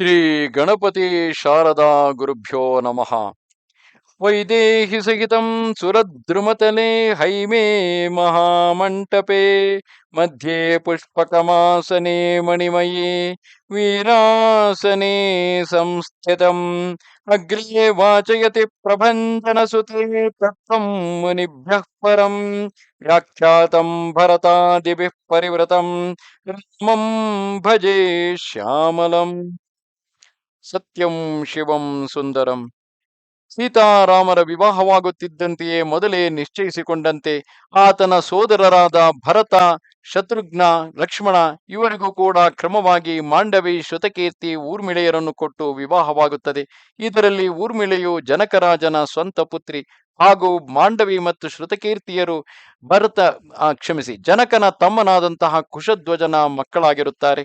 श्री गणपति शारदा गुरुभ्यो नम। वैदेहि सहित सुरद्रुमतले हईमे महामंटपे मध्ये पुष्पकमासने मणिमये, वीरासने संस्थित अग्रे वाचयति प्रभञ्जनसुते तत्त्वं मुनिभ्य परम। व्याख्यात भरता परिवृतं परिवृतम भजे श्यामल ಸತ್ಯಂ ಶಿವಂ ಸುಂದರಂ. ಸೀತಾರಾಮರ ವಿವಾಹವಾಗುತ್ತಿದ್ದಂತೆಯೇ ಮೊದಲೇ ನಿಶ್ಚಯಿಸಿಕೊಂಡಂತೆ ಆತನ ಸೋದರರಾದ ಭರತ, ಶತ್ರುಘ್ನ, ಲಕ್ಷ್ಮಣ ಇವರಿಗೂ ಕೂಡ ಕ್ರಮವಾಗಿ ಮಾಂಡವಿ ಶ್ರುತಕೀರ್ತಿ ಊರ್ಮಿಳೆಯರನ್ನು ಕೊಟ್ಟು ವಿವಾಹವಾಗುತ್ತದೆ. ಇದರಲ್ಲಿ ಊರ್ಮಿಳೆಯು ಜನಕರಾಜನ ಸ್ವಂತ ಪುತ್ರಿ ಹಾಗೂ ಮಾಂಡವಿ ಮತ್ತು ಶ್ರುತಕೀರ್ತಿಯರು ಭರತ ಕ್ಷಮಿಸಿ, ಜನಕನ ತಮ್ಮನಾದಂತಹ ಕುಶಧ್ವಜನ ಮಕ್ಕಳಾಗಿರುತ್ತಾರೆ.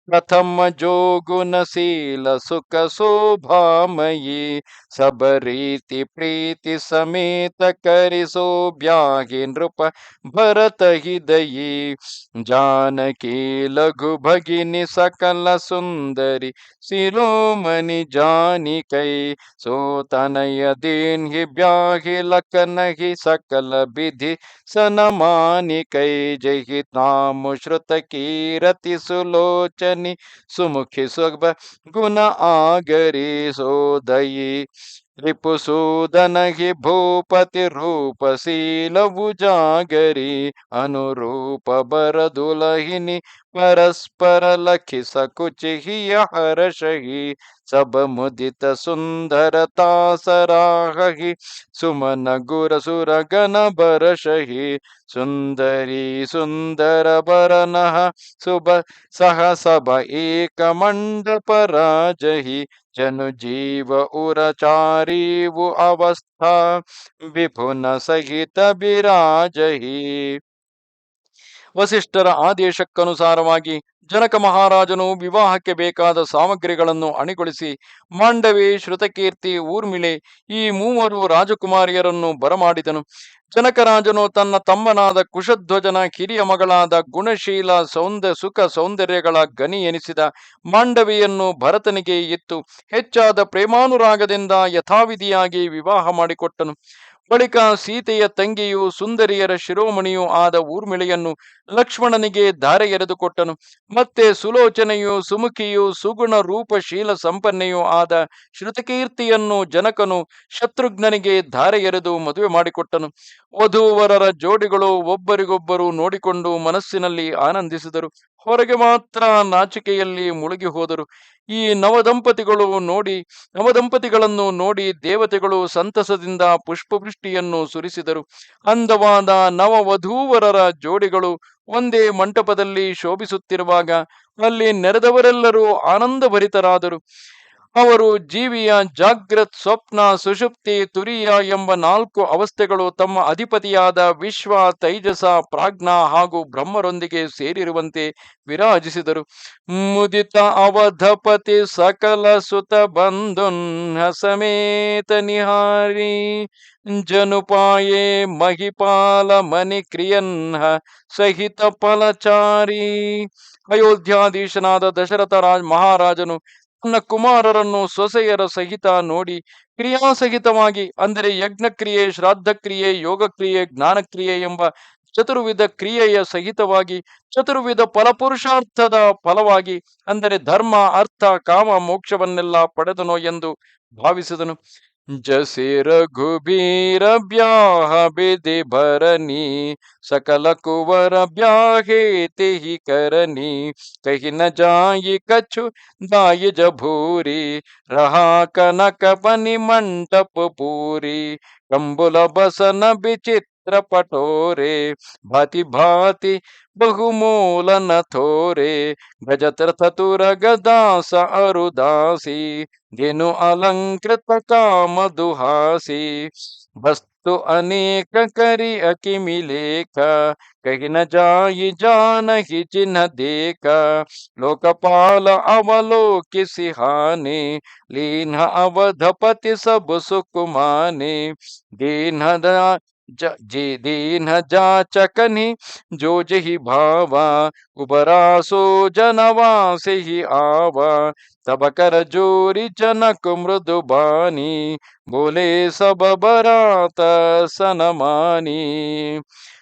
प्रथम जो गुणशील सुख शोभामयी सब रीति प्रीति समेत करि सो ब्याहि नृप भरत हृदयी। जानकी लघु भगिनी सकल सुंदरी शिरोमणि जानिक, सोतनय दीन्हि ब्याहि लकनहि सकल विधि सन मनिकयिताम श्रुत कीरति सुलोचन ಸನಮಾನಿ ಕೈ ಗುಣ ತಾಮು ಶ್ರುತ ಕೀರತಿ ಸುಲೋಚನಿ ಸುಮುಖಿ ಸುಭ ಗುಣ ಆಗರಿ ಸೋದಯಿ ರಿಪುಸೂದನ ಹಿ ಭೂಪತಿ ರೂಪಶೀಲವು ಜಾಗರಿ, ಅನುರೂಪ ಬರದುಲಹಿನಿ ಪರಸ್ಪರ ಲಖಿಸ ಕುಚಿಹಿಯ ಹರಷಹಿ ಸಬ ಮುದಿತ ಸುಂದರ ತಾಸರಾಹಿ ಸುಮನ ಗುರ ಸುರ ಗಣ ಬರಷಹಿ ಸುಂದರಿ ಸುಂದರ ಬರನಃ ಸುಬ ಸಹ ಸಭ ಏಕ ಮಂಡಪ ರಾಜಹಿ जनु जीव उचारी वो अवस्था विभुन सहित विराज ही ವಸಿಷ್ಠರ ಆದೇಶಕ್ಕನುಸಾರವಾಗಿ ಜನಕ ಮಹಾರಾಜನು ವಿವಾಹಕ್ಕೆ ಬೇಕಾದ ಸಾಮಗ್ರಿಗಳನ್ನು ಅಣಿಗೊಳಿಸಿ, ಮಾಂಡವಿ ಶ್ರುತಕೀರ್ತಿ ಊರ್ಮಿಳೆ, ಈ ಮೂವರು ರಾಜಕುಮಾರಿಯರನ್ನು ಬರಮಾಡಿದನು. ಜನಕರಾಜನು ತನ್ನ ತಮ್ಮನಾದ ಕುಶಧ್ವಜನ ಕಿರಿಯ ಮಗಳಾದ ಗುಣಶೀಲ ಸೌಂದ ಸುಖ ಸೌಂದರ್ಯಗಳ ಗನಿ ಎನಿಸಿದ ಮಾಂಡವಿಯನ್ನು ಭರತನಿಗೆ ಇತ್ತು. ಹೆಚ್ಚಾದ ಪ್ರೇಮಾನುರಾಗದಿಂದ ಯಥಾವಿಧಿಯಾಗಿ ವಿವಾಹ ಮಾಡಿಕೊಟ್ಟನು. ಬಳಿಕ ಸೀತೆಯ ತಂಗಿಯು ಸುಂದರಿಯರ ಶಿರೋಮಣಿಯೂ ಆದ ಊರ್ಮಿಳೆಯನ್ನು ಲಕ್ಷ್ಮಣನಿಗೆ ಧಾರೆ ಎರೆದುಕೊಟ್ಟನು ಮತ್ತೆ ಸುಲೋಚನೆಯು ಸುಮುಖಿಯು ಸುಗುಣ ರೂಪಶೀಲ ಸಂಪನ್ನೆಯೂ ಆದ ಶ್ರುತಕೀರ್ತಿಯನ್ನು ಜನಕನು ಶತ್ರುಘ್ನನಿಗೆ ಧಾರೆ ಎರೆದು ಮದುವೆ ಮಾಡಿಕೊಟ್ಟನು. ವಧುವರರ ಜೋಡಿಗಳು ಒಬ್ಬರಿಗೊಬ್ಬರು ನೋಡಿಕೊಂಡು ಮನಸ್ಸಿನಲ್ಲಿ ಆನಂದಿಸಿದರು. ಹೊರಗೆ ಮಾತ್ರ ನಾಚಿಕೆಯಲ್ಲಿ ಮುಳುಗಿ ಹೋದರು. ಈ ನವದಂಪತಿಗಳು ನೋಡಿ, ನವದಂಪತಿಗಳನ್ನು ನೋಡಿ ದೇವತೆಗಳು ಸಂತಸದಿಂದ ಪುಷ್ಪವೃಷ್ಟಿಯನ್ನು ಸುರಿಸಿದರು. ಅಂದವಾದ ನವವಧೂವರರ ಜೋಡಿಗಳು ಒಂದೇ ಮಂಟಪದಲ್ಲಿ ಶೋಭಿಸುತ್ತಿರುವಾಗ ಅಲ್ಲಿ ನೆರೆದವರೆಲ್ಲರೂ ಆನಂದಭರಿತರಾದರು. ಅವರು ಜೀವಿಯ ಜಾಗ್ರತ್, ಸ್ವಪ್ನ, ಸುಷುಪ್ತಿ, ತುರಿಯ ಎಂಬ ನಾಲ್ಕು ಅವಸ್ಥೆಗಳು ತಮ್ಮ ಅಧಿಪತಿಯಾದ ವಿಶ್ವ, ತೈಜಸ, ಪ್ರಾಜ್ಞ ಹಾಗೂ ಬ್ರಹ್ಮರೊಂದಿಗೆ ಸೇರಿರುವಂತೆ ವಿರಾಜಿಸಿದರು. ಮುದಿತ ಅವಧಪತಿ ಸಕಲ ಸುತ ಬಂಧುನ್ಹ ಸಮೇತ ನಿಹಾರಿ ಜನುಪಾಯೇ ಮಹಿಪಾಲ ಮನಿ ಕ್ರಿಯನ್ಹ ಸಹಿತ ಫಲಚಾರಿ. ಅಯೋಧ್ಯಾಧೀಶನಾದ ದಶರಥ ರಾಜ್ ಮಹಾರಾಜನು ತನ್ನ ಕುಮಾರರನ್ನು ಸೊಸೆಯರ ಸಹಿತ ನೋಡಿ ಕ್ರಿಯಾಸಹಿತವಾಗಿ, ಅಂದರೆ ಯಜ್ಞಕ್ರಿಯೆ, ಶ್ರಾದ್ದಕ್ರಿಯೆ, ಯೋಗಕ್ರಿಯೆ, ಜ್ಞಾನಕ್ರಿಯೆ ಎಂಬ ಚತುರ್ವಿಧ ಕ್ರಿಯೆಯ ಸಹಿತವಾಗಿ, ಚತುರ್ವಿಧ ಫಲಪುರುಷಾರ್ಥದ ಫಲವಾಗಿ, ಅಂದರೆ ಧರ್ಮ, ಅರ್ಥ, ಕಾಮ, ಮೋಕ್ಷವನ್ನೆಲ್ಲ ಪಡೆದನು ಎಂದು ಭಾವಿಸಿದನು. जसे रघुबीर ब्याह विधि भरनी सकल कुवर ब्याहे ते ही करनी कही न जाई कछु दाय जभूरी, रहा कनक बनी मंडप पूरी। कंबुल बसन विचित्र पटोरे, भाति भाति बहुमूलन थोरे। गजत्र तुर गदास अरुदासी धेनु अलंकृत काम दुहासी तो अनेक करी अकि मिलेका कही न जाई जानहि चिन्ह देखा लोकपाल अवलोकि सिहाने लीन अवधपति सब सुख माने दीन जे दीन जाचकनि जो जही भावा उबरासो जनवा से ही आवा। तब कर जोरी जनक मृदु बानी, बोले सब बरात सनमानी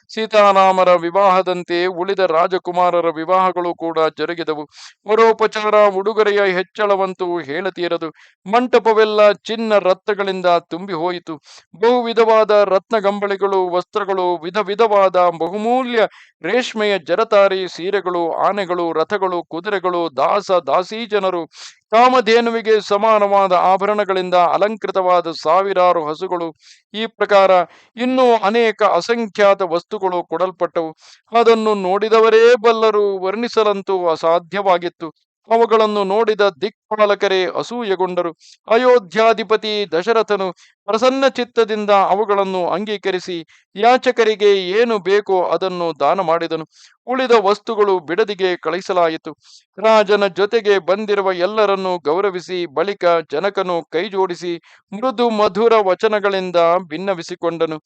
ಸೀತಾರಾಮರ ವಿವಾಹದಂತೆ ಉಳಿದ ರಾಜಕುಮಾರರ ವಿವಾಹಗಳು ಕೂಡ ಜರುಗಿದವು. ವರೋಪಚಾರ ಉಡುಗೊರೆಯ ಹೆಚ್ಚಳವಂತೂ ಹೇಳತೀರದು. ಮಂಟಪವೆಲ್ಲ ಚಿನ್ನ ರತ್ನಗಳಿಂದ ತುಂಬಿ ಹೋಯಿತು. ಬಹು ವಿಧವಾದ ರತ್ನಗಂಬಳಿಗಳು ವಸ್ತ್ರಗಳು, ವಿಧ ವಿಧವಾದ ಬಹುಮೂಲ್ಯ ರೇಷ್ಮೆಯ ಜರತಾರಿ ಸೀರೆಗಳು, ಆನೆಗಳು, ರಥಗಳು, ಕುದುರೆಗಳು, ದಾಸ ದಾಸಿ ಜನರು ಕಾಮಧೇನುವಿಗೆ ಸಮಾನವಾದ ಆಭರಣಗಳಿಂದ ಅಲಂಕೃತವಾದ ಸಾವಿರಾರು ಹಸುಗಳು ಈ ಪ್ರಕಾರ ಇನ್ನೂ ಅನೇಕ ಅಸಂಖ್ಯಾತ ವಸ್ತುಗಳು ಕೊಡಲ್ಪಟ್ಟವು. ಅದನ್ನು ನೋಡಿದವರೇ ಬಲ್ಲರು ವರ್ಣಿಸಲಂತೂ ಅಸಾಧ್ಯವಾಗಿತ್ತು. ಅವುಗಳನ್ನು ನೋಡಿದ ದಿಕ್ಪಾಲಕರೇ ಅಸೂಯೆಗೊಂಡರು. ಅಯೋಧ್ಯಾಧಿಪತಿ ದಶರಥನು ಪ್ರಸನ್ನ ಚಿತ್ತದಿಂದ ಅವುಗಳನ್ನು ಅಂಗೀಕರಿಸಿ, ಯಾಚಕರಿಗೆ ಏನು ಬೇಕೋ ಅದನ್ನು ದಾನ ಮಾಡಿದನು. ಉಳಿದ ವಸ್ತುಗಳು ಬಿಡದಿಗೆ ಕಳಿಸಲಾಯಿತು ರಾಜನ ಜೊತೆಗೆ ಬಂದಿರುವ ಎಲ್ಲರನ್ನು ಗೌರವಿಸಿ, ಬಳಿಕ ಜನಕನು ಕೈಜೋಡಿಸಿ ಮೃದು ಮಧುರ ವಚನಗಳಿಂದ ಭಿನ್ನವಿಸಿಕೊಂಡನು.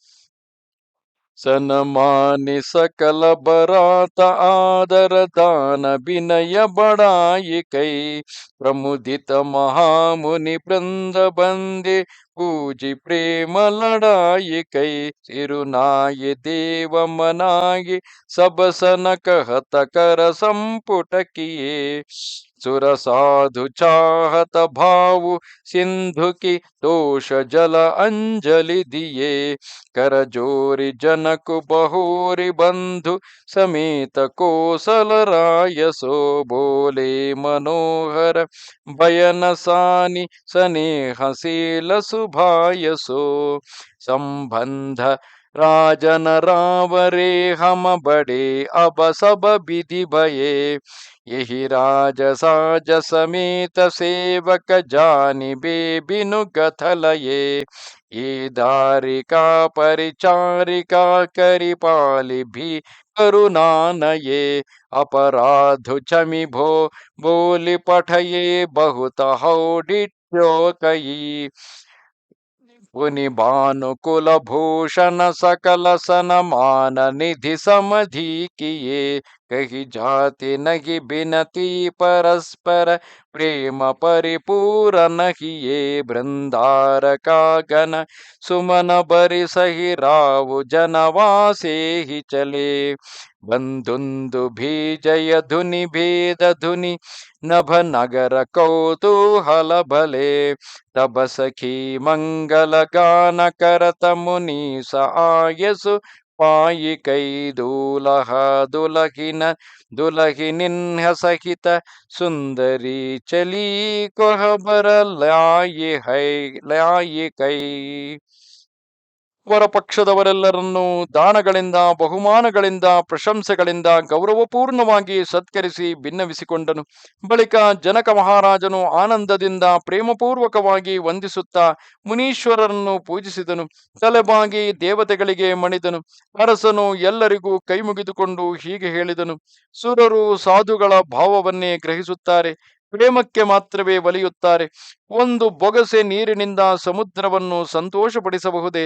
ಸನಮಾನಿ ಸಕಲ ಬರಾತ ಆದರ ದಾನ ವಿನಯ ಬಡಾಯಿ ಕೈ ಪ್ರಮುದಿತ ಮಹಾಮುನಿ ಬೃಂದ ಬಂದೆ पूजि प्रेम लड़ाई कई सिरुनाये देव मनाये सब सनक हत कर संपुट किए। सुर साधु चाहत भाव सिंधु की दोष जल अंजलि दिए। कर जोरी जनक बहोरी बंधु, समेत कोसल राय सो बोले मनोहर। बयन सानी सने हसी लसु शुभायसो। संबंध राजन रावरे हम बड़े अब सब विधि भये यही राजसाज समेत सेवक जानिबे बिनु कथलये ये दारिका परिचारिका करिपालि भी करुणानये अपराधु छमि भो बोलि पठये बहुत हौडिट्यो कई पुनि भानुकुल भूषण सकल सन मान निधि समधि किए कही जाति नहीं बिनती परस्पर प्रेम परिपूरन हिये बृंदार का गण सुमन बरि सही राव जनवासे ही चले। बंधुंदु भी जय धुनि, भेद धुनि, नभ नगर कौतूहल भले। तब सखी मंगल गान करत मुनीस आयसु ಪಾಯಿ ಕೈ ದೂಲಹ ದುಲಹಿನ ದುಲಹಿನಿನ್ಹ ಸಹಿತ ಸುಂದರಿ ಚಲಿ ಕೊಹಬರ ಲಾಯಿ ಹೈ ಲಾಯಿ ಕೈ ಅವರ ಪಕ್ಷದವರೆಲ್ಲರನ್ನೂ ದಾನಗಳಿಂದ, ಬಹುಮಾನಗಳಿಂದ, ಪ್ರಶಂಸೆಗಳಿಂದ ಗೌರವಪೂರ್ಣವಾಗಿ ಸತ್ಕರಿಸಿ ಭಿನ್ನವಿಸಿಕೊಂಡನು ಬಳಿಕ ಜನಕ ಮಹಾರಾಜನು ಆನಂದದಿಂದ ಪ್ರೇಮಪೂರ್ವಕವಾಗಿ ವಂದಿಸುತ್ತಾ ಮುನೀಶ್ವರರನ್ನು ಪೂಜಿಸಿದನು. ತಲೆಬಾಗಿ ದೇವತೆಗಳಿಗೆ ಮಣಿದನು. ಅರಸನು ಎಲ್ಲರಿಗೂ ಕೈ ಮುಗಿದುಕೊಂಡು ಹೀಗೆ ಹೇಳಿದನು. ಸುರರು ಸಾಧುಗಳ ಭಾವವನ್ನೇ ಗ್ರಹಿಸುತ್ತಾರೆ. ಪ್ರೇಮಕ್ಕೆ ಮಾತ್ರವೇ ಒಲಿಯುತ್ತಾರೆ. ಒಂದು ಬೊಗಸೆ ನೀರಿನಿಂದ ಸಮುದ್ರವನ್ನು ಸಂತೋಷಪಡಿಸಬಹುದೇ?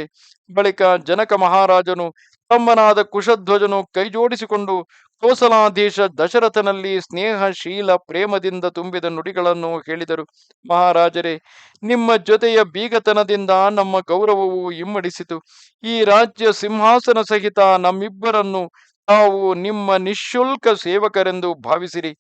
ಬಳಿಕ ಜನಕ ಮಹಾರಾಜನು ತಮ್ಮನಾದ ಕುಶಧ್ವಜನು ಕೈಜೋಡಿಸಿಕೊಂಡು ಕೋಸಲಾಧೀಶ ದಶರಥನಲ್ಲಿ ಸ್ನೇಹಶೀಲ ಪ್ರೇಮದಿಂದ ತುಂಬಿದ ನುಡಿಗಳನ್ನು ಹೇಳಿದರು. ಮಹಾರಾಜರೇ, ನಿಮ್ಮ ಜೊತೆಯ ಬೀಗತನದಿಂದ ನಮ್ಮ ಗೌರವವು ಇಮ್ಮಡಿಸಿತು. ಈ ರಾಜ್ಯ ಸಿಂಹಾಸನ ಸಹಿತ ನಮ್ಮಿಬ್ಬರನ್ನು ತಾವು ನಿಮ್ಮ ನಿಶುಲ್ಕ ಸೇವಕರೆಂದು ಭಾವಿಸಿರಿ.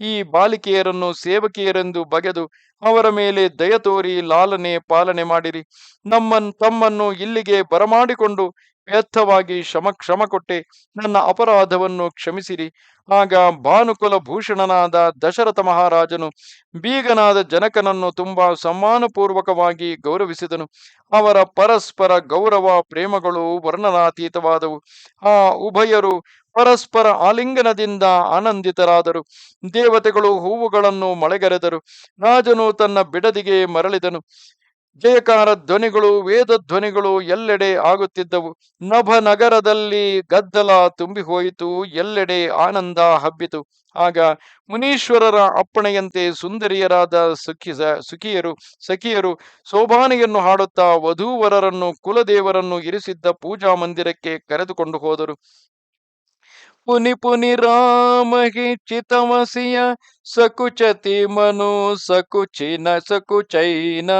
ಈ ಬಾಲಿಕೆಯರನ್ನು ಸೇವಕಿಯರೆಂದು ಬಗೆದು ಅವರ ಮೇಲೆ ದಯ ತೋರಿ ಲಾಲನೆ ಪಾಲನೆ ಮಾಡಿರಿ. ನಮ್ಮನ್ ತಮ್ಮನ್ನು ಇಲ್ಲಿಗೆ ಬರಮಾಡಿಕೊಂಡು ವ್ಯರ್ಥವಾಗಿ ಶಮ ಕ್ಷಮ ಕೊಟ್ಟೆ. ನನ್ನ ಅಪರಾಧವನ್ನು ಕ್ಷಮಿಸಿರಿ. ಆಗ ಭಾನುಕುಲ ಭೂಷಣನಾದ ದಶರಥ ಮಹಾರಾಜನು ಬೀಗನಾದ ಜನಕನನ್ನು ತುಂಬಾ ಸಮ್ಮಾನಪೂರ್ವಕವಾಗಿ ಗೌರವಿಸಿದನು. ಅವರ ಪರಸ್ಪರ ಗೌರವ, ಪ್ರೇಮಗಳು ವರ್ಣನಾತೀತವಾದವು. ಆ ಉಭಯರು ಪರಸ್ಪರ ಆಲಿಂಗನದಿಂದ ಆನಂದಿತರಾದರು. ದೇವತೆಗಳು ಹೂವುಗಳನ್ನು ಮಳೆಗರೆದರು. ರಾಜನು ತನ್ನ ಬಿಡದಿಗೆ ಮರಳಿದನು. ಜಯಕಾರ ಧ್ವನಿಗಳು, ವೇದ ಧ್ವನಿಗಳು ಎಲ್ಲೆಡೆ ಆಗುತ್ತಿದ್ದವು. ನಭ ನಗರದಲ್ಲಿ ಗದ್ದಲ ತುಂಬಿ ಹೋಯಿತು ಎಲ್ಲೆಡೆ ಆನಂದ ಹಬ್ಬಿತು. ಆಗ ಮುನೀಶ್ವರರ ಅಪ್ಪಣೆಯಂತೆ ಸುಂದರಿಯರಾದ ಸುಖಿ ಸುಖಿಯರು, ಸಖಿಯರು ಸೋಭಾನೆಯನ್ನು ಹಾಡುತ್ತಾ ವಧೂವರರನ್ನು, ಕುಲದೇವರನ್ನು ಇರಿಸಿದ್ದ ಪೂಜಾ ಮಂದಿರಕ್ಕೆ ಕರೆದುಕೊಂಡು ಹೋದರು. ಪುನಿ ಪುನಿ ರಾಮಹಿ ಚಿತಮಸಿಯ, ಸಕುಚತಿ ಮನು ಸಕುಚಿನ ಸಕುಚೈನ.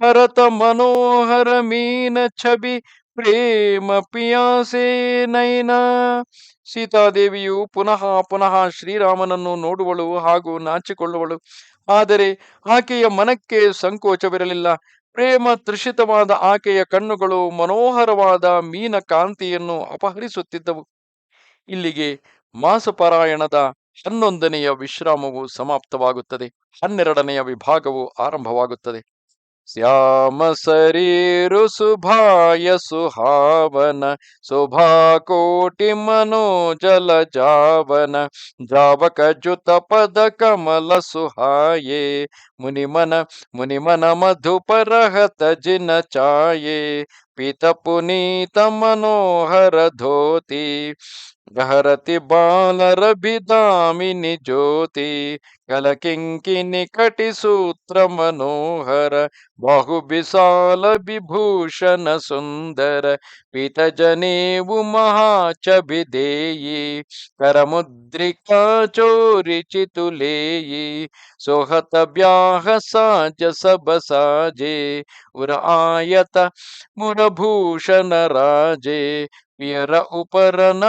ಹರತ ಮನೋಹರ ಮೀನ ಛಬಿ ಪ್ರೇಮ ಪಿಯಾಸೆ ನೈನ. ಸೀತಾದೇವಿಯು ಪುನಃ ಪುನಃ ಶ್ರೀರಾಮನನ್ನು ನೋಡುವಳು ಹಾಗೂ ನಾಚಿಕೊಳ್ಳುವಳು. ಆದರೆ ಆಕೆಯ ಮನಕ್ಕೆ ಸಂಕೋಚವಿರಲಿಲ್ಲ. ಪ್ರೇಮ ತೃಷಿತವಾದ ಆಕೆಯ ಕಣ್ಣುಗಳು ಮನೋಹರವಾದ ಮೀನ ಕಾಂತಿಯನ್ನು ಅಪಹರಿಸುತ್ತಿದ್ದವು. ಇಲ್ಲಿಗೆ ಮಾಸಪಾರಾಯಣದ ಹನ್ನೊಂದನೆಯ ವಿಶ್ರಾಮವು ಸಮಾಪ್ತವಾಗುತ್ತದೆ. ಹನ್ನೆರಡನೆಯ ವಿಭಾಗವು ಆರಂಭವಾಗುತ್ತದೆ. ಶ್ಯಾಮ ಸರೀರು ಸುಭಾಯ ಸುಹಾವನ ಶೋಭಾ ಕೋಟಿ ಮನೋಜಲ ಜಾವನ, ಜಾವಕ ಜುತ ಪದ ಕಮಲ ಸುಹಾಯೇ, ಮುನಿಮನ ಮುನಿಮನ ಮಧುಪರಹತ ಜಿನ ಚಾಯೇ पीतपुनीत मनोहर धोती गहरति बालरभिदामिनि ज्योति मनोहर बहु विशाल विभूषण सुंदर सुन्दर पीतजनेवु महाच मुद्रिका चोरी चितुलेयी, सोहत व्याह साज सब साजे, उर आयत मुर ಕುಲಭೂಷಣ ರಾಜೇ ವಿಯರ ಉಪರನಾಕಾಸೋತಿ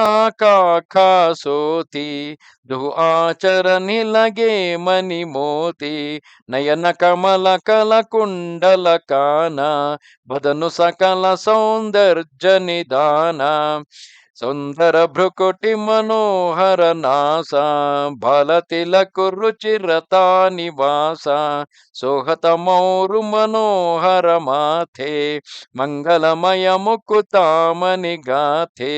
ದುಹು ಆಚರ ನಿಲಗೆ ಮನಿ ಮೋತಿ, ನಯನ ಕಮಲ ಕಲ ಕುಂಡಲ ಕಾನ, ಬದನು ಸಕಲ ಸೌಂದರ್ಯ ನಿಧಾನ. ಸುಂದರ ಭ್ರುಕುಟಿ ಮನೋಹರ ನಾಸ, ಬಲ ತಿಲಕು ರುಚಿರತಾ ನಿವಾಸ, ಸೋಹತ ಮೌರು ಮನೋಹರ ಮಾಥೆ, ಮಂಗಲಮಯ ಮುಕುತಾಮನಿ ಗಾಥೆ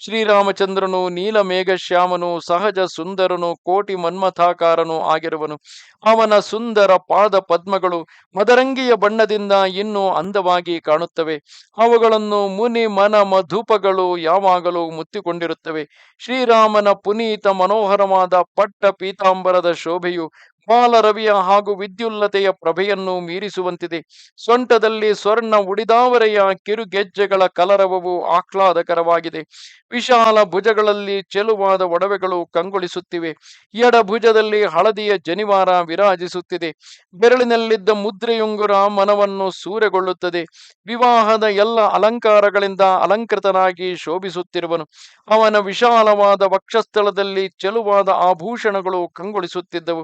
ಶ್ರೀರಾಮಚಂದ್ರನು, ನೀಲಮೇಘಶ್ಯಾಮನು, ಸಹಜ ಸುಂದರನು, ಕೋಟಿ ಮನ್ಮಥಾಕಾರನು ಆಗಿರುವನು. ಅವನ ಸುಂದರ ಪಾದ ಪದ್ಮಗಳು ಮದರಂಗಿಯ ಬಣ್ಣದಿಂದ ಇನ್ನೂ ಅಂದವಾಗಿ ಕಾಣುತ್ತವೆ. ಅವುಗಳನ್ನು ಮುನಿ ಮನ ಮಧುಪಗಳು ಯಾವಾಗಲೂ ಮುತ್ತಿಕೊಂಡಿರುತ್ತವೆ. ಶ್ರೀರಾಮನ ಪುನೀತ ಮನೋಹರವಾದ ಪಟ್ಟ ಪೀತಾಂಬರದ ಶೋಭೆಯು ಬಾಲರವಿಯ ಹಾಗೂ ವಿದ್ಯುಲ್ಲತೆಯ ಪ್ರಭೆಯನ್ನು ಮೀರಿಸುವಂತಿದೆ. ಸೊಂಟದಲ್ಲಿ ಸ್ವರ್ಣ ಉಡಿದಾವರೆಯ ಕಿರುಗೆಜ್ಜೆಗಳ ಕಲರವವು ಆಹ್ಲಾದಕರವಾಗಿದೆ. ವಿಶಾಲ ಭುಜಗಳಲ್ಲಿ ಚೆಲುವಾದ ಒಡವೆಗಳು ಕಂಗೊಳಿಸುತ್ತಿವೆ. ಎಡ ಭುಜದಲ್ಲಿ ಹಳದಿಯ ಜನಿವಾರ ವಿರಾಜಿಸುತ್ತಿದೆ. ಬೆರಳಿನಲ್ಲಿದ್ದ ಮುದ್ರೆಯುಂಗುರ ಮನವನ್ನು ಸೂರೆಗೊಳ್ಳುತ್ತದೆ. ವಿವಾಹದ ಎಲ್ಲ ಅಲಂಕಾರಗಳಿಂದ ಅಲಂಕೃತನಾಗಿ ಶೋಭಿಸುತ್ತಿರುವನು. ಅವನ ವಿಶಾಲವಾದ ವಕ್ಷಸ್ಥಳದಲ್ಲಿ ಚೆಲುವಾದ ಆಭೂಷಣಗಳು ಕಂಗೊಳಿಸುತ್ತಿದ್ದವು.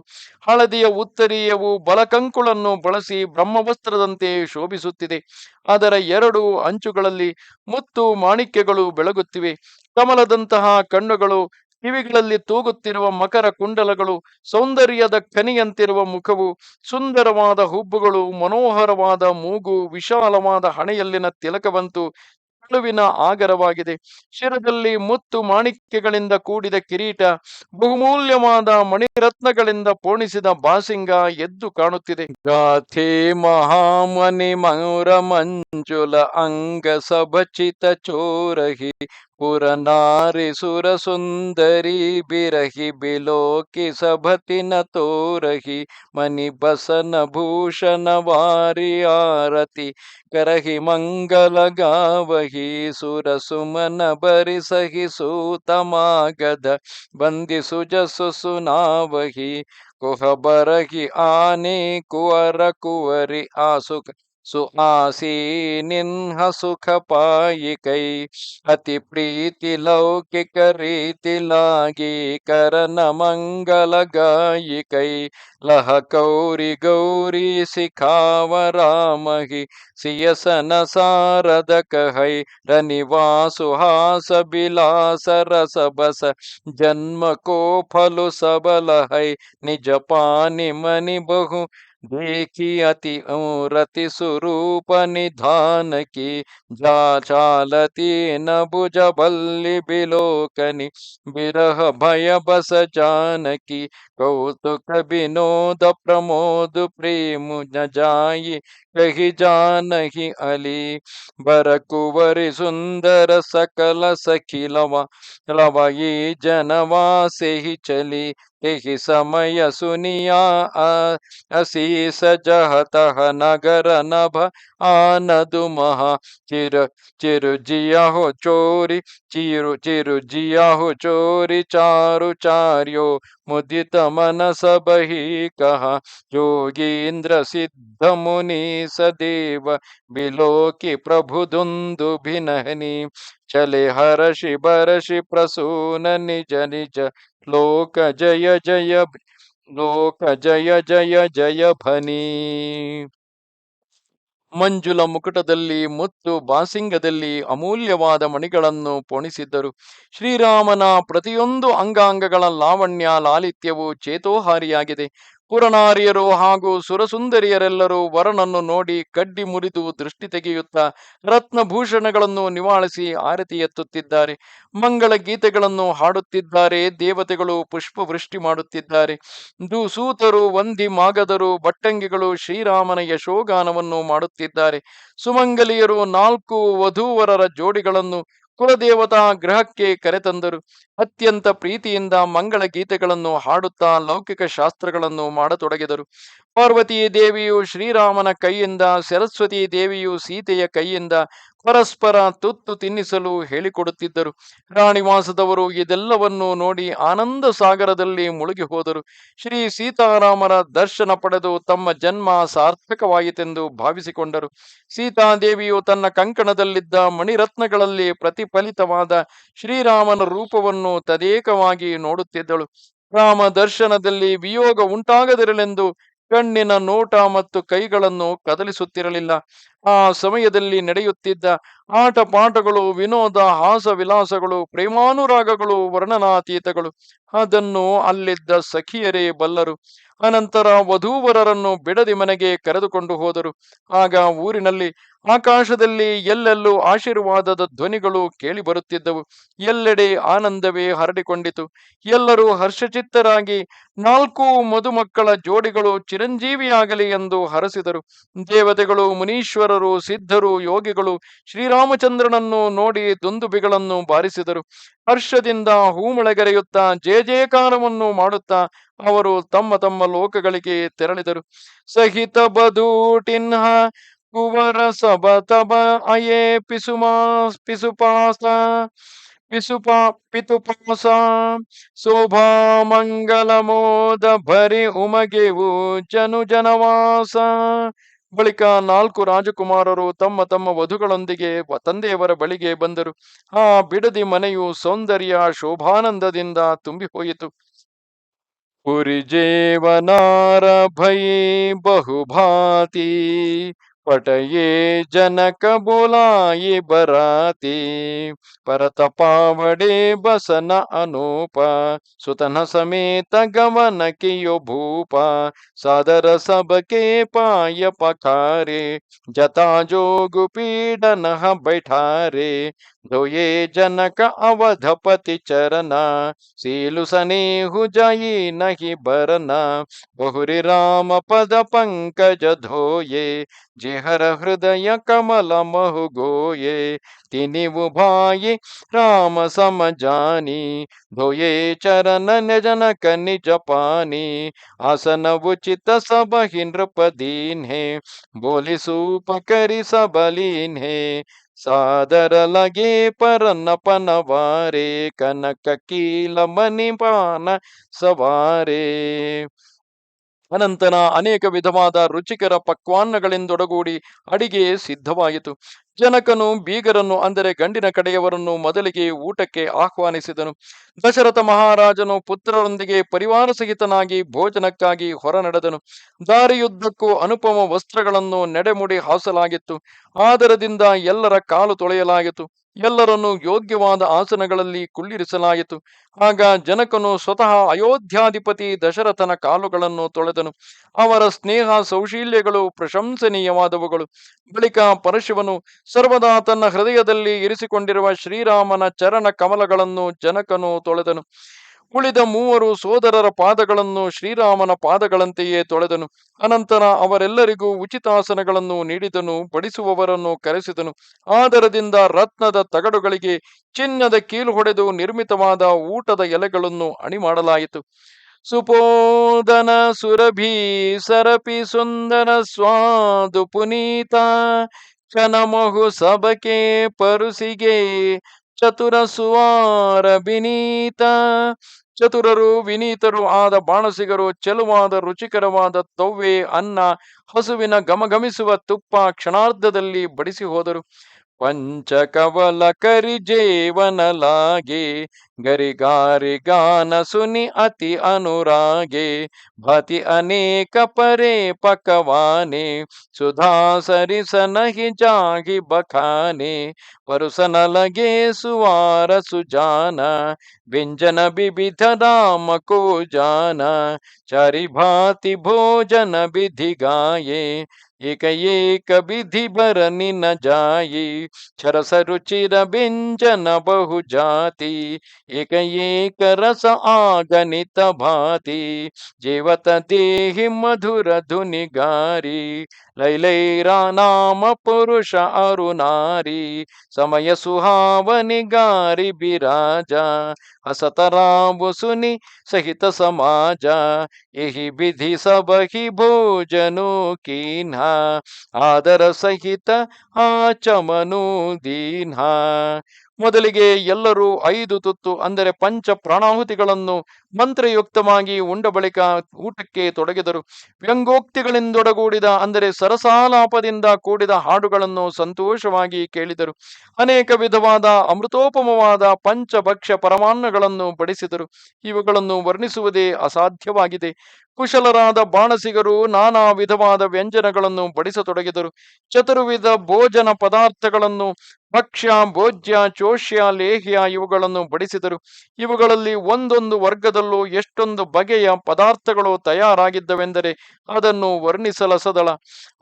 ಹಳದಿಯ ಉತ್ತರೀಯವು ಬಲಕಂಕುಳನ್ನು ಬಳಸಿ ಬ್ರಹ್ಮವಸ್ತ್ರದಂತೆ ಶೋಭಿಸುತ್ತಿದೆ. ಅದರ ಎರಡು ಅಂಚುಗಳಲ್ಲಿ ಮುತ್ತು ಮಾಣಿಕ್ಯಗಳು ಬೆಳಗುತ್ತಿವೆ. ಕಮಲದಂತಹ ಕಣ್ಣುಗಳು, ಕಿವಿಗಳಲ್ಲಿ ತೂಗುತ್ತಿರುವ ಮಕರ ಕುಂಡಲಗಳು, ಸೌಂದರ್ಯದ ಕನಿಯಂತಿರುವ ಮುಖವು, ಸುಂದರವಾದ ಹುಬ್ಬುಗಳು, ಮನೋಹರವಾದ ಮೂಗು, ವಿಶಾಲವಾದ ಹಣೆಯಲ್ಲಿನ ತಿಲಕವಂತು ತುಳುವಿನ ಆಗರವಾಗಿದೆ. ಶಿರದಲ್ಲಿ ಮುತ್ತು ಮಾಣಿಕ್ಯಗಳಿಂದ ಕೂಡಿದ ಕಿರೀಟ, ಬಹುಮೂಲ್ಯವಾದ ಮಣಿರತ್ನಗಳಿಂದ ಪೋಣಿಸಿದ ಬಾಸಿಂಗ ಎದ್ದು ಕಾಣುತ್ತಿದೆ. ಗಾಥೆ ಮಹಾಮನಿ ಮಯೂರ ಮಂಜುಲ ಅಂಗ ಸಭಚಿತ ಚೋರಹಿ पुरनारी सुरसुन्दरी बिरहि बिलोकि सभति न तोरहि, मणि बसन भूषण वारि आरति गावही सुर सुमन बरी बरिसहि सुतमागध बंदी सुजसु सुनावही, कुह बरहि आने कुवर कुवरी आसुक सुसी नि सुख पायिके अति प्रीति लौकिक सुआसीनिन्हसुखपायिकै अतिप्रीतिलौकिकरीतिलागीकरणमङ्गलगायिकै लह गौरि गौरी सिखावरामहि सियसन सारद कहै रनिवासुहास बिलास रस बस जन्म को फलु सबल हई निज पानी मनि बहु देखी अति रति स्वरूप निधान की, जा चालती न भुज बल्ली बिलोकनि, बिरह भय बस जानकी, कौतुक विनोद प्रमोद प्रेम न जाई, कही जानहि अली। बर कुंवरी सुंदर सकल सखी लवा लवाई जनवा से ही चली तेहि समय सुनिया असीस जहतः नगर नभ, आनदु महा, चिर, चिरु जिया हो चोरी, चिरु चिरु जिया हो चोरी, चारु चार्यो, मुदित मन सब ही कहा योगींद्र सिद्ध मुनि सदेव, बिलोकी प्रभु दुंदु भिनहनी। चले हर्षि बरषि प्रसून निज निज लोक जय जय ಲೋಕ ಜಯ ಜಯ ಜಯ ಭನಿ ಮಂಜುಳ ಮುಕುಟದಲ್ಲಿ ಮುತ್ತು ಬಾಸಿಂಗದಲ್ಲಿ ಅಮೂಲ್ಯವಾದ ಮಣಿಗಳನ್ನು ಪೋಣಿಸಿದ್ದರು ಶ್ರೀರಾಮನ ಪ್ರತಿಯೊಂದು ಅಂಗಾಂಗಗಳ ಲಾವಣ್ಯ ಲಾಲಿತ್ಯವು ಚೇತೋಹಾರಿಯಾಗಿದೆ ಪುರನಾರಿಯರು ಹಾಗೂ ಸುರಸುಂದರಿಯರೆಲ್ಲರೂ ವರನನ್ನು ನೋಡಿ ಕಡ್ಡಿ ಮುರಿದು ದೃಷ್ಟಿ ತೆಗೆಯುತ್ತಾ ರತ್ನಭೂಷಣಗಳನ್ನು ನಿವಾಳಿಸಿ ಆರತಿ ಎತ್ತುತ್ತಿದ್ದಾರೆ. ಮಂಗಳ ಗೀತೆಗಳನ್ನು ಹಾಡುತ್ತಿದ್ದಾರೆ. ದೇವತೆಗಳು ಪುಷ್ಪವೃಷ್ಟಿ ಮಾಡುತ್ತಿದ್ದಾರೆ. ದುಸೂತರು ವಂದಿ ಮಾಗದರು ಬಟ್ಟಂಗಿಗಳು ಶ್ರೀರಾಮನ ಯಶೋಗಾನವನ್ನು ಮಾಡುತ್ತಿದ್ದಾರೆ. ಸುಮಂಗಲಿಯರು ನಾಲ್ಕು ವಧೂವರರ ಜೋಡಿಗಳನ್ನು ಕುಲದೇವತಾ ಗ್ರಹಕ್ಕೆ ಕರೆತಂದರು. ಅತ್ಯಂತ ಪ್ರೀತಿಯಿಂದ ಮಂಗಳ ಗೀತೆಗಳನ್ನು ಹಾಡುತ್ತಾ ಲೌಕಿಕ ಶಾಸ್ತ್ರಗಳನ್ನು ಮಾಡತೊಡಗಿದರು. ಪಾರ್ವತಿ ದೇವಿಯು ಶ್ರೀರಾಮನ ಕೈಯಿಂದ, ಸರಸ್ವತಿ ದೇವಿಯು ಸೀತೆಯ ಕೈಯಿಂದ ಪರಸ್ಪರ ತುತ್ತು ತಿನ್ನಿಸಲು ಹೇಳಿಕೊಡುತ್ತಿದ್ದರು. ರಾಣಿವಾಸದವರು ಇದೆಲ್ಲವನ್ನು ನೋಡಿ ಆನಂದ ಸಾಗರದಲ್ಲಿ ಮುಳುಗಿ ಹೋದರು. ಶ್ರೀ ಸೀತಾರಾಮರ ದರ್ಶನ ಪಡೆದು ತಮ್ಮ ಜನ್ಮ ಸಾರ್ಥಕವಾಯಿತೆಂದು ಭಾವಿಸಿಕೊಂಡರು. ಸೀತಾದೇವಿಯು ತನ್ನ ಕಂಕಣದಲ್ಲಿದ್ದ ಮಣಿರತ್ನಗಳಲ್ಲಿ ಪ್ರತಿಫಲಿತವಾದ ಶ್ರೀರಾಮನ ರೂಪವನ್ನು ತದೇಕವಾಗಿ ನೋಡುತ್ತಿದ್ದಳು. ರಾಮ ದರ್ಶನದಲ್ಲಿ ವಿಯೋಗ ಉಂಟಾಗದಿರಲೆಂದು ಕಣ್ಣಿನ ನೋಟ ಮತ್ತು ಕೈಗಳನ್ನು ಕದಲಿಸುತ್ತಿರಲಿಲ್ಲ. ಆ ಸಮಯದಲ್ಲಿ ನಡೆಯುತ್ತಿದ್ದ ಆಟ ಪಾಠಗಳು ವಿನೋದ ಹಾಸ ವಿಲಾಸಗಳು ಪ್ರೇಮಾನುರಾಗಗಳು, ವರ್ಣನಾತೀತಗಳು, ಅದನ್ನು ಅಲ್ಲಿದ್ದ ಸಖಿಯರೇ ಬಲ್ಲರು. ಅನಂತರ ವಧೂವರರನ್ನು ಬಿಡದಿ ಮನೆಗೆ ಕರೆದುಕೊಂಡು ಹೋದರು. ಆಗ ಊರಿನಲ್ಲಿ ಆಕಾಶದಲ್ಲಿ ಎಲ್ಲೆಲ್ಲೂ ಆಶೀರ್ವಾದದ ಧ್ವನಿಗಳು ಕೇಳಿ ಬರುತ್ತಿದ್ದವು ಎಲ್ಲೆಡೆ ಆನಂದವೇ ಹರಡಿಕೊಂಡಿತು. ಎಲ್ಲರೂ ಹರ್ಷಚಿತ್ತರಾಗಿ ನಾಲ್ಕು ಮದುಮಕ್ಕಳ ಜೋಡಿಗಳು ಚಿರಂಜೀವಿಯಾಗಲಿ ಎಂದು ಹರಸಿದರು. ದೇವತೆಗಳು, ಮುನೀಶ್ವರರು, ಸಿದ್ಧರು, ಯೋಗಿಗಳು ಶ್ರೀರಾಮಚಂದ್ರನನ್ನು ನೋಡಿ ದುಂದುಬಿಗಳನ್ನು ಬಾರಿಸಿದರು. ಹರ್ಷದಿಂದ ಹೂಮಳೆಗರೆಯುತ್ತಾ ಜಯ ಜಯಕಾರವನ್ನು ಮಾಡುತ್ತಾ ಅವರು ತಮ್ಮ ತಮ್ಮ ಲೋಕಗಳಿಗೆ ತೆರಳಿದರು. ಸಹಿತ ಬದೂಟಿನ್ಹ ಕುವರ ಸಬ ತಬ ಅಯೇ ಪಿಸುಮಾಸ್ ಪಿಸುಪಾಸ ಪಿಸುಪಾ ಪಿತುಪಾಸ ಶೋಭಾ ಮಂಗಲ ಮೋದ ಭರಿ ಉಮಗೆವು ಜನು ಜನವಾಸ ಬಳಿಕ ನಾಲ್ಕು ರಾಜಕುಮಾರರು ತಮ್ಮ ತಮ್ಮ ವಧುಗಳೊಂದಿಗೆ ತಂದೆಯವರ ಬಳಿಗೆ ಬಂದರು ಆ ಬಿಡದಿ ಮನೆಯು ಸೌಂದರ್ಯ ಶೋಭಾನಂದದಿಂದ ತುಂಬಿ ಹೋಯಿತು ಪುರಿ ಜೇವನಾರ ಭಯಿ ಬಹುಭಾತಿ पटये जनक बोलाये बराती, परत पावड़े बसन अनूप, सुतन समेत गवन कियो भूपा, सादर सबके पाय पखारे जता जोग पीडन बैठारे। धोये जनक अवधपति चरना, सीलु सनेहु जाई नहीं बरना बहुरी राम पद पंकज धोये। ಜೇಹರ ಹೃದಯ ಕಮಲ ಮಹುಗೋಯೆ, ತಿನಿವು ಭಾಯಿ ರಾಮ ಸಮಜಾನಿ, ಧೋಯೇ ಚರಣ ನಜನಕ ನಿಜ ಪಾನಿ ಆಸನ ಉಚಿತ ಸಭ ನೃಪದೀನ್ಹೆ ಬೋಲಿಸೂಪಕರಿ ಸಬಲೀನ್ಹೆ ಸಾದರಲಗೆ ಪರನ್ನಪನವಾರೆ ಕನಕ ಕೀಲ ಮಣಿಪಾನ ಸವಾರೆ. ಅನಂತರ ಅನೇಕ ವಿಧವಾದ ರುಚಿಕರ ಪಕ್ವಾನ್ನಗಳಿಂದೊಡಗೂಡಿ ಅಡಿಗೆ ಸಿದ್ಧವಾಯಿತು. ಜನಕನು ಬೀಗರನ್ನು, ಅಂದರೆ ಗಂಡಿನ ಕಡೆಯವರನ್ನು ಮೊದಲಿಗೆ ಊಟಕ್ಕೆ ಆಹ್ವಾನಿಸಿದನು. ದಶರಥ ಮಹಾರಾಜನು ಪುತ್ರರೊಂದಿಗೆ ಪರಿವಾರ ಸಹಿತನಾಗಿ ಭೋಜನಕ್ಕಾಗಿ ಹೊರನಡೆದನು. ದಾರಿಯುದ್ದಕ್ಕೂ ಅನುಪಮ ವಸ್ತ್ರಗಳನ್ನು ನೆಡೆಮುಡಿ ಹಾಸಲಾಗಿತ್ತು. ಆದರದಿಂದ ಎಲ್ಲರ ಕಾಲು ತೊಳೆಯಲಾಯಿತು ಎಲ್ಲರನ್ನು ಯೋಗ್ಯವಾದ ಆಸನಗಳಲ್ಲಿ ಕುಳ್ಳಿರಿಸಲಾಯಿತು. ಆಗ ಜನಕನು ಸ್ವತಃ ಅಯೋಧ್ಯಾಧಿಪತಿ ದಶರಥನ ಕಾಲುಗಳನ್ನು ತೊಳೆದನು. ಅವರ ಸ್ನೇಹ ಸೌಶೀಲ್ಯಗಳು ಪ್ರಶಂಸನೀಯವಾದವುಗಳು. ಬಳಿಕ ಪರಶಿವನು ಸರ್ವದಾ ತನ್ನ ಹೃದಯದಲ್ಲಿ ಇರಿಸಿಕೊಂಡಿರುವ ಶ್ರೀರಾಮನ ಚರಣ ಕಮಲಗಳನ್ನು ಜನಕನು ತೊಳೆದನು. ಉಳಿದ ಮೂವರು ಸೋದರರ ಪಾದಗಳನ್ನು ಶ್ರೀರಾಮನ ಪಾದಗಳಂತೆಯೇ ತೊಳೆದನು. ಅನಂತರ ಅವರೆಲ್ಲರಿಗೂ ಉಚಿತಾಸನಗಳನ್ನು ನೀಡಿದನು, ಬಡಿಸುವವರನ್ನು ಕರೆಸಿದನು. ಆದರದಿಂದ ರತ್ನದ ತಗಡುಗಳಿಗೆ ಚಿನ್ನದ ಕೀಲು ಹೊಡೆದು ನಿರ್ಮಿತವಾದ ಊಟದ ಎಲೆಗಳನ್ನು ಅಣಿ ಮಾಡಲಾಯಿತು ಸುಪೋದನ ಸುರಭಿ ಸರಪಿ ಸುಂದರ ಸ್ವಾದು ಪುನೀತ, ಕ್ಷಣಮಹು ಸಬಕೆ ಪರುಸಿಗೆ ಚತುರ ಸುವಾರ ವಿನೀತ. ಚತುರರು ವಿನೀತರು ಆದ ಬಾಣಸಿಗರು ಚೆಲುವಾದ ರುಚಿಕರವಾದ ತವ್ವೆ ಅನ್ನ ಹಸುವಿನ ಗಮಗಮಿಸುವ ತುಪ್ಪ ಕ್ಷಣಾರ್ಧದಲ್ಲಿ ಬಡಿಸಿ ಹೋದರು. लागे, गरिगारि गान सुनी अति अनुरागे, भति अनेक परे पकवाने सुधा सरिस नहीं जागी बखाने, परुसन लगे सुवार सुजाना व्यंजन विविध राम को जाना चरि भाति भोजन विधि गाये ವಿಧಿ ಗಾಯೆ ಏಕ ಏಕ ವಿಧಿ ಬರ ನಿನ ಜಾಯಿ ಚರಸ ರುಚಿರ ವ್ಯಂಜನ ಬಹು ಜಾತಿ ಏಕ ಏಕ ರಸ ಆಗನಿತ ಭಾತಿ ಜೀವತ ದೇಹಿ ಮಧುರ ಧುನಿ ಗಾರಿ ಲೈಲೈರಾ ನಾಮ ಪುರುಷ ಅರು ನಾರಿ ಸಮಯ ಸುಹಾವನಿ ಗಾರಿ ಬಿರಾಜ ಹಸತರಾವು ಸುನಿ ಸಹಿತ ಸಮಾಜ ಎಹಿ ವಿಧಿ ಸಬಹಿ ಭೋಜನು ಕೀನ್ಹ ಆದರ ಸಹಿತ ಆಚಮನು ದೀನ್ಹ ಮೊದಲಿಗೆ ಎಲ್ಲರೂ ಐದು ತುತ್ತು, ಅಂದರೆ ಪಂಚ ಪ್ರಾಣಾಹುತಿಗಳನ್ನು ಮಂತ್ರಯುಕ್ತವಾಗಿ ಉಂಡ ಬಳಿಕ ಊಟಕ್ಕೆ ತೊಡಗಿದರು. ವ್ಯಂಗೋಕ್ತಿಗಳಿಂದೊಡಗೂಡಿದ ಅಂದರೆ ಸರಸಾಲಾಪದಿಂದ ಕೂಡಿದ ಹಾಡುಗಳನ್ನು ಸಂತೋಷವಾಗಿ ಕೇಳಿದರು. ಅನೇಕ ವಿಧವಾದ, ಅಮೃತೋಪಮವಾದ ಪಂಚಭಕ್ಷ್ಯ ಪರಮಾನ್ನಗಳನ್ನು ಬಡಿಸಿದರು. ಇವುಗಳನ್ನು ವರ್ಣಿಸುವುದೇ ಅಸಾಧ್ಯವಾಗಿದೆ. ಕುಶಲರಾದ ಬಾಣಸಿಗರು ನಾನಾ ವಿಧವಾದ ವ್ಯಂಜನಗಳನ್ನು ಬಡಿಸತೊಡಗಿದರು ಚತುರ್ವಿಧ ಭೋಜನ ಪದಾರ್ಥಗಳನ್ನು, ಭಕ್ಷ್ಯ, ಭೋಜ್ಯ, ಚೋಷ್ಯ, ಲೇಹ್ಯ ಇವುಗಳನ್ನು ಬಡಿಸಿದರು ಇವುಗಳಲ್ಲಿ ಒಂದೊಂದು ವರ್ಗದಲ್ಲೂ ಎಷ್ಟೊಂದು ಬಗೆಯ ಪದಾರ್ಥಗಳು ತಯಾರಾಗಿದ್ದವೆಂದರೆ ಅದನ್ನು ವರ್ಣಿಸಲಸದಳ.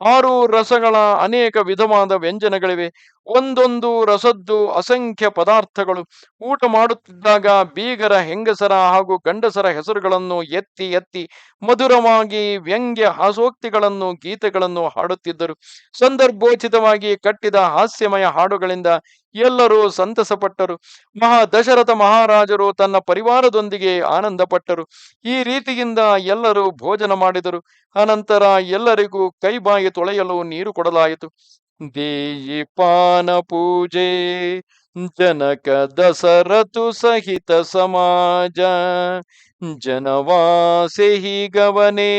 ಆರು ರಸಗಳ ಅನೇಕ ವಿಧವಾದ ವ್ಯಂಜನಗಳಿವೆ. ಒಂದೊಂದು ರಸದ್ದು ಅಸಂಖ್ಯ ಪದಾರ್ಥಗಳು ಊಟ ಮಾಡುತ್ತಿದ್ದಾಗ ಬೀಗರ ಹೆಂಗಸರ ಹಾಗೂ ಗಂಡಸರ ಹೆಸರುಗಳನ್ನು ಎತ್ತಿ ಎತ್ತಿ ಮಧುರವಾಗಿ ವ್ಯಂಗ್ಯ ಹಾಸೋಕ್ತಿಗಳನ್ನು ಗೀತೆಗಳನ್ನು ಹಾಡುತ್ತಿದ್ದರು. ಸಂದರ್ಭೋಚಿತವಾಗಿ ಕಟ್ಟಿದ ಹಾಸ್ಯಮಯ ಹಾಡುಗಳಿಂದ ಎಲ್ಲರೂ ಸಂತಸಪಟ್ಟರು. ಮಹಾ ದಶರಥ ಮಹಾರಾಜರು ತನ್ನ ಪರಿವಾರದೊಂದಿಗೆ ಆನಂದಪಟ್ಟರು. ಈ ರೀತಿಯಿಂದ ಎಲ್ಲರೂ ಭೋಜನ ಮಾಡಿದರು. ಅನಂತರ ಎಲ್ಲರಿಗೂ ಕೈಬಾಯಿ ತೊಳೆಯಲು ನೀರು ಕೊಡಲಾಯಿತು. ದೇಯಿ ಪಾನ ಪೂಜೆ ಜನಕ ದಸರತು ಸಹಿತ ಸಮಾಜ. ಜನವಾಸೆ ಗವನೆ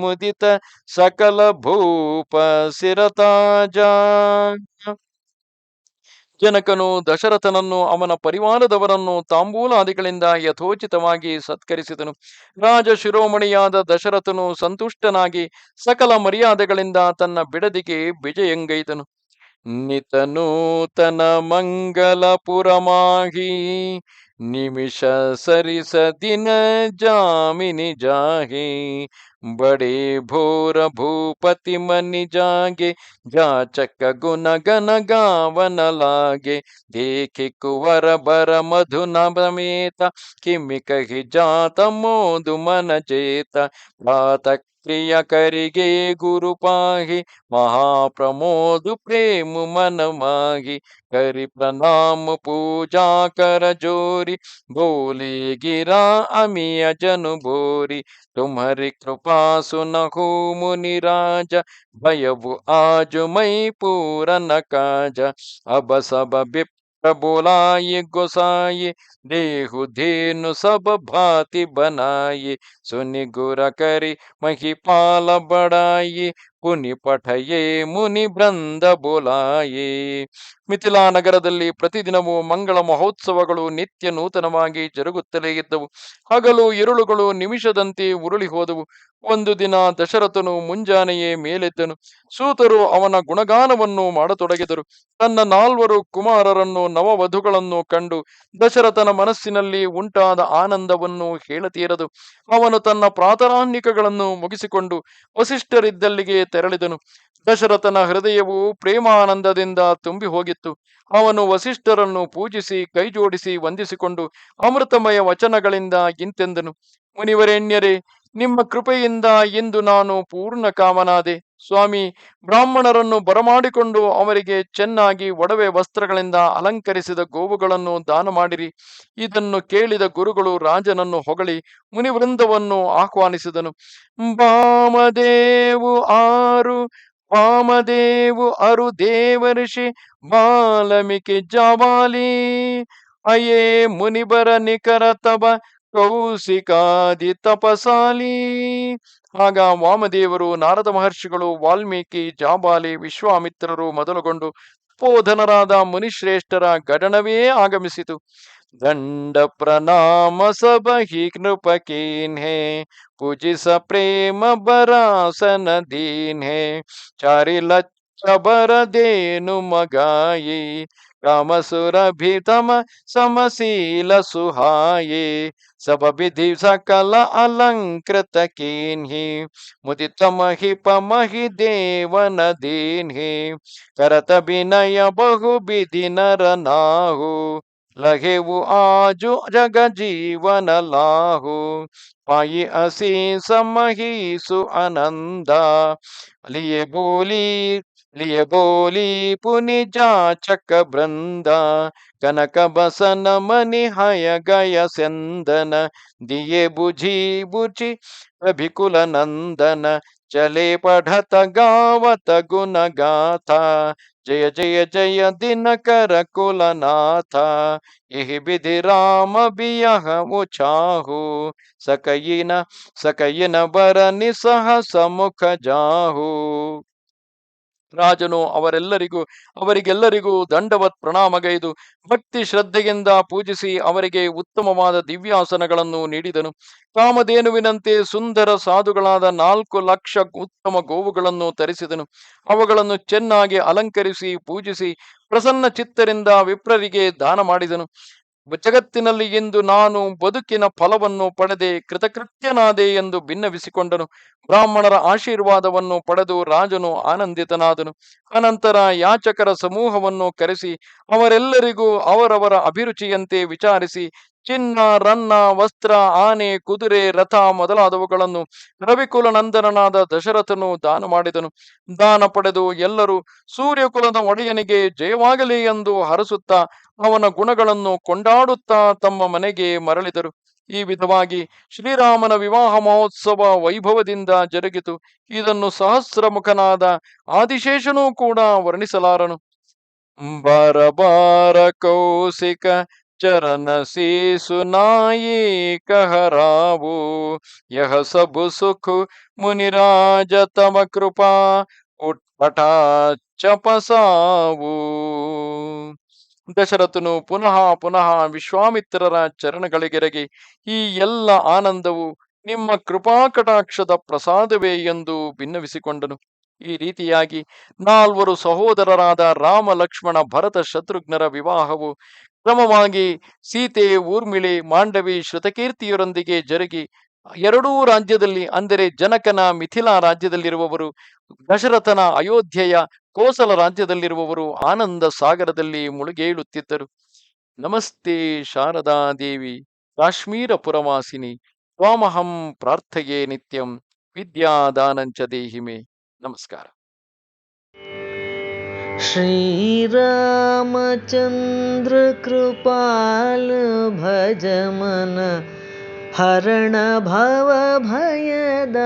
ಮುದಿತ ಸಕಲ ಭೂಪ ಸಿರತಾಜ. ಜನಕನು ದಶರಥನನ್ನು ಅವನ ಪರಿವಾರದವರನ್ನು ತಾಂಬೂಲಾದಿಗಳಿಂದ ಯಥೋಚಿತವಾಗಿ ಸತ್ಕರಿಸಿದನು. ರಾಜ ಶಿರೋಮಣಿಯಾದ ದಶರಥನು ಸಂತುಷ್ಟನಾಗಿ ಸಕಲ ಮರ್ಯಾದೆಗಳಿಂದ ತನ್ನ ಬಿಡದಿಗೆ ವಿಜಯಂಗೈದನು. ನಿತನೂತನ ಮಂಗಲಪುರಮಾಹಿ, ನಿಮಿಷ ಸರಿಸ ದಿನ ಜಾಮಿನಿ ಜಾಹಿ ಬಡೇ ಭೋರ ಭೂಪತಿ ಮನಿ ಜಾಗೆ ಜಾಚಕ ಗುಣ ಗನ ಗಾವನ ಲಾಗೆ ದೇಖಿ ಕುವರ ಬರ ಮಧು ನಮೇತ ಕಿಮಿ ಕಹಿ ಜಾತ ಮೋದು ಮನ ಚೇತ ಪ್ರಾತ प्रिय करिगे गुरु पाहि महाप्रमोद प्रेम मन माही करि प्रणाम, पूजा कर जोरी, बोले गिरा अमिया जन भोरी तुम्हारी कृपा सुन हो मुनि राजा भयबु आज मई पूरन काज। अब सब विप प्रबुलाय गोसाई देहु धेनु सब भांति बनाई सुनि गुर करी, महिपाल ಪುನಿ ಪಠಯೇ ಮುನಿ ಬೃಂದ ಬೋಲಾಯೇ ಮಿಥಿಲಾ ನಗರದಲ್ಲಿ ಪ್ರತಿದಿನವೂ ಮಂಗಳ ಮಹೋತ್ಸವಗಳು ನಿತ್ಯ ನೂತನವಾಗಿ ಜರುಗುತ್ತಲೇ ಇದ್ದವು. ಹಗಲು ಇರುಳುಗಳು ನಿಮಿಷದಂತೆ ಉರುಳಿ ಹೋದವು. ಒಂದು ದಿನ ದಶರಥನು ಮುಂಜಾನೆಯೇ ಮೇಲೆದ್ದನು ಸೂತರು ಅವನ ಗುಣಗಾನವನ್ನು ಮಾಡತೊಡಗಿದರು. ತನ್ನ ನಾಲ್ವರು ಕುಮಾರರನ್ನು ನವವಧುಗಳನ್ನು ಕಂಡು ದಶರಥನ ಮನಸ್ಸಿನಲ್ಲಿ ಉಂಟಾದ ಆನಂದವನ್ನು ಹೇಳತೀರದು. ಅವನು ತನ್ನ ಪ್ರಾತರಾನ್ಯಕಗಳನ್ನು ಮುಗಿಸಿಕೊಂಡು ವಸಿಷ್ಠರಿದ್ದಲ್ಲಿಗೆ ತೆರಳಿದನು. ದಶರಥನ ಹೃದಯವು ಪ್ರೇಮಾನಂದದಿಂದ ತುಂಬಿ ಹೋಗಿತ್ತು ಅವನು ವಸಿಷ್ಠರನ್ನು ಪೂಜಿಸಿ, ಕೈಜೋಡಿಸಿ, ವಂದಿಸಿಕೊಂಡು ಅಮೃತಮಯ ವಚನಗಳಿಂದ ಇಂತೆಂದನು ಮುನಿವರೆಣ್ಯರೇ ನಿಮ್ಮ ಕೃಪೆಯಿಂದ ಇಂದು ನಾನು ಪೂರ್ಣ ಕಾಮನಾದೆ. ಸ್ವಾಮಿ, ಬ್ರಾಹ್ಮಣರನ್ನು ಬರಮಾಡಿಕೊಂಡು ಅವರಿಗೆ ಚೆನ್ನಾಗಿ ಒಡವೆ ವಸ್ತ್ರಗಳಿಂದ ಅಲಂಕರಿಸಿದ ಗೋವುಗಳನ್ನು ದಾನ ಮಾಡಿರಿ. ಇದನ್ನು ಕೇಳಿದ ಗುರುಗಳು ರಾಜನನ್ನು ಹೊಗಳಿ ಮುನಿವೃಂದವನ್ನು ಆಹ್ವಾನಿಸಿದನು. ಬಾಮದೇವು ಆರು ವಾಮದೇವು ಅರು ದೇವರ್ಷಿ ಬಾಲಮಿಕೆ ಜಾವಾಲಿ, ಅಯೇ ಮುನಿಬರ ನಿಖರ ತಬ ಕೌಸಿಕಾದಿ ತಪಸಾಲಿ. ಆಗ ವಾಮದೇವರು ನಾರದ ಮಹರ್ಷಿಗಳು ವಾಲ್ಮೀಕಿ, ಜಾಬಾಲಿ, ವಿಶ್ವಾಮಿತ್ರರು ಮೊದಲುಗೊಂಡು ಬೋಧನರಾದ ಮುನಿಶ್ರೇಷ್ಠರ ಗಡಣವೇ ಆಗಮಿಸಿತು. ದಂಡ ಪ್ರಣಾಮ ಸಬಹಿ ನೃಪಕೀನ್ಹೆ ಪೂಜಿಸ ಪ್ರೇಮ ಬರಾಸನ ದೀನ್ಹೆ ಚಾರಿ ಲಚ್ಚ ಬರದೇನು ಮಗಾಯಿ ಕಾಮಸುರಭಿತಮ ಸಮಶೀಲ ಸುಹಾಯೇ ಸಬ ವಿಧಿ ಸಕಲ ಅಲಂಕೃತ ಕೀನ್ಹಿ ಮುದಿತ ಮಹಿಪ ಮಹಿ ದೇವನ ದೀನ್ಹಿ ಕರತ ವಿನಯ ಬಹು ಬಿಧಿ ನರ ನಾಹು ಲಘೆವು ಆಜು ಜಗ ಜೀವನ ಲಾಹು ಪಾಯಿ ಅಸಿ ಸಮಹೀಸು ಆನಂದ ಲಿಯೆ ಬೋಲಿ ಲಿಯೆ ಬೋಲಿ ಪುನಿ ಜಾಚಕ ಬೃಂದ ಕನಕ ಬಸನ ಮನಿ ಹಯ ಗಯ ಸಂದನ ದಿಯೆ ಬುझी ಬುಚಿ ರಭಿಕುಲ ನಂದನ ಚಲೆ ಪಢತ ಗಾವತ ಗುಣ ಗಾಥ ಜಯ ಜಯ ಜಯ ದಿನಕರ ಕುಲನಾಥ ಇಹಿ ಬಿಧಿ ರಾಮ ಬಿಯಹ ಮುಚಾಹು ಸಕಯಿನ ಸಕಯಿನ ಬರನಿ ಸಹ ಸಮ್ಮುಖ ಜಾಹು ರಾಜನು ಅವರೆಲ್ಲರಿಗೂ, ಅವರಿಗೆಲ್ಲರಿಗೂ ದಂಡವತ್ ಪ್ರಣಾಮಗೈದು ಭಕ್ತಿ ಶ್ರದ್ಧೆಯಿಂದ ಪೂಜಿಸಿ ಅವರಿಗೆ ಉತ್ತಮವಾದ ದಿವ್ಯಾಸನಗಳನ್ನು ನೀಡಿದನು. ಕಾಮಧೇನುವಿನಂತೆ ಸುಂದರ ಸಾಧುಗಳಾದ ನಾಲ್ಕು ಲಕ್ಷ ಉತ್ತಮ ಗೋವುಗಳನ್ನು ತರಿಸಿದನು. ಅವುಗಳನ್ನು ಚೆನ್ನಾಗಿ ಅಲಂಕರಿಸಿ ಪೂಜಿಸಿ ಪ್ರಸನ್ನ ಚಿತ್ತರಿಂದ ವಿಪ್ರರಿಗೆ ದಾನ ಮಾಡಿದನು. ಜಗತ್ತಿನಲ್ಲಿ ಎಂದು ನಾನು ಬದುಕಿನ ಫಲವನ್ನು ಪಡೆದೆ ಕೃತಕೃತ್ಯನಾದೆ ಎಂದು ಭಿನ್ನವಿಸಿಕೊಂಡನು ಬ್ರಾಹ್ಮಣರ ಆಶೀರ್ವಾದವನ್ನು ಪಡೆದು ರಾಜನು ಆನಂದಿತನಾದನು. ಅನಂತರ ಯಾಚಕರ ಸಮೂಹವನ್ನು ಕರೆಸಿ, ಅವರೆಲ್ಲರಿಗೂ ಅವರವರ ಅಭಿರುಚಿಯಂತೆ ವಿಚಾರಿಸಿ, ಚಿನ್ನ, ರನ್ನ, ವಸ್ತ್ರ, ಆನೆ, ಕುದುರೆ, ರಥ ಮೊದಲಾದವುಗಳನ್ನು ರವಿಕುಲ ನಂದನನಾದ ದಶರಥನು ದಾನ ಮಾಡಿದನು. ದಾನ ಪಡೆದು ಎಲ್ಲರೂ ಸೂರ್ಯಕುಲದ ಒಡೆಯನಿಗೆ ಜಯವಾಗಲಿ ಎಂದು ಹರಸುತ್ತಾ ಅವನ ಗುಣಗಳನ್ನು ಕೊಂಡಾಡುತ್ತಾ ತಮ್ಮ ಮನೆಗೆ ಮರಳಿದರು. ಈ ವಿಧವಾಗಿ ಶ್ರೀರಾಮನ ವಿವಾಹ ಮಹೋತ್ಸವ ವೈಭವದಿಂದ ಜರುಗಿತು. ಇದನ್ನು ಸಹಸ್ರಮುಖನಾದ ಆದಿಶೇಷನೂ ಕೂಡ ವರ್ಣಿಸಲಾರನು. ಬರಬಾರ ಕೌಸಿಕ ಚರಣ ಸುನಾಯಿ ಕಹರಾವು ಯಹ ಸಬು ಸುಖ ಮುನಿರಾಜ ತಮ ಕೃಪಾ ಉಟ್ಪಟಾ ಚಪಸಾವು ದಶರಥನು ಪುನಃ ಪುನಃ ವಿಶ್ವಾಮಿತ್ರರ ಚರಣಗಳಿಗೆರಗಿ ಈ ಎಲ್ಲ ಆನಂದವು ನಿಮ್ಮ ಕೃಪಾಕಟಾಕ್ಷದ ಪ್ರಸಾದವೇ ಎಂದು ಭಿನ್ನವಿಸಿಕೊಂಡನು ಈ ರೀತಿಯಾಗಿ ನಾಲ್ವರು ಸಹೋದರರಾದ ರಾಮ, ಲಕ್ಷ್ಮಣ, ಭರತ, ಶತ್ರುಘ್ನರ ವಿವಾಹವು ಕ್ರಮವಾಗಿ ಸೀತೆ, ಊರ್ಮಿಳೆ, ಮಾಂಡವಿ ಶ್ರುತಕೀರ್ತಿಯರೊಂದಿಗೆ ಜರುಗಿ ಎರಡೂ ರಾಜ್ಯದಲ್ಲಿ ಅಂದರೆ ಜನಕನ ಮಿಥಿಲಾ ರಾಜ್ಯದಲ್ಲಿರುವವರು ದಶರಥನ ಅಯೋಧ್ಯೆಯ ಕೋಸಲ ರಾಜ್ಯದಲ್ಲಿರುವವರು ಆನಂದ ಸಾಗರದಲ್ಲಿ ಮುಳುಗೇಳುತ್ತಿದ್ದರು ನಮಸ್ತೆ ಶಾರದಾ ದೇವಿ ಕಾಶ್ಮೀರ ಪುರವಾಸಿನಿ ತ್ವಾಮಹಂ ಪ್ರಾರ್ಥಯೇ ನಿತ್ಯಂ ವಿದ್ಯಾದಾನಂಚ ದೇಹಿಮೆ ನಮಸ್ಕಾರ श्रीरामचन्द्र कृपाल भज मन हरण भव भयदारुणं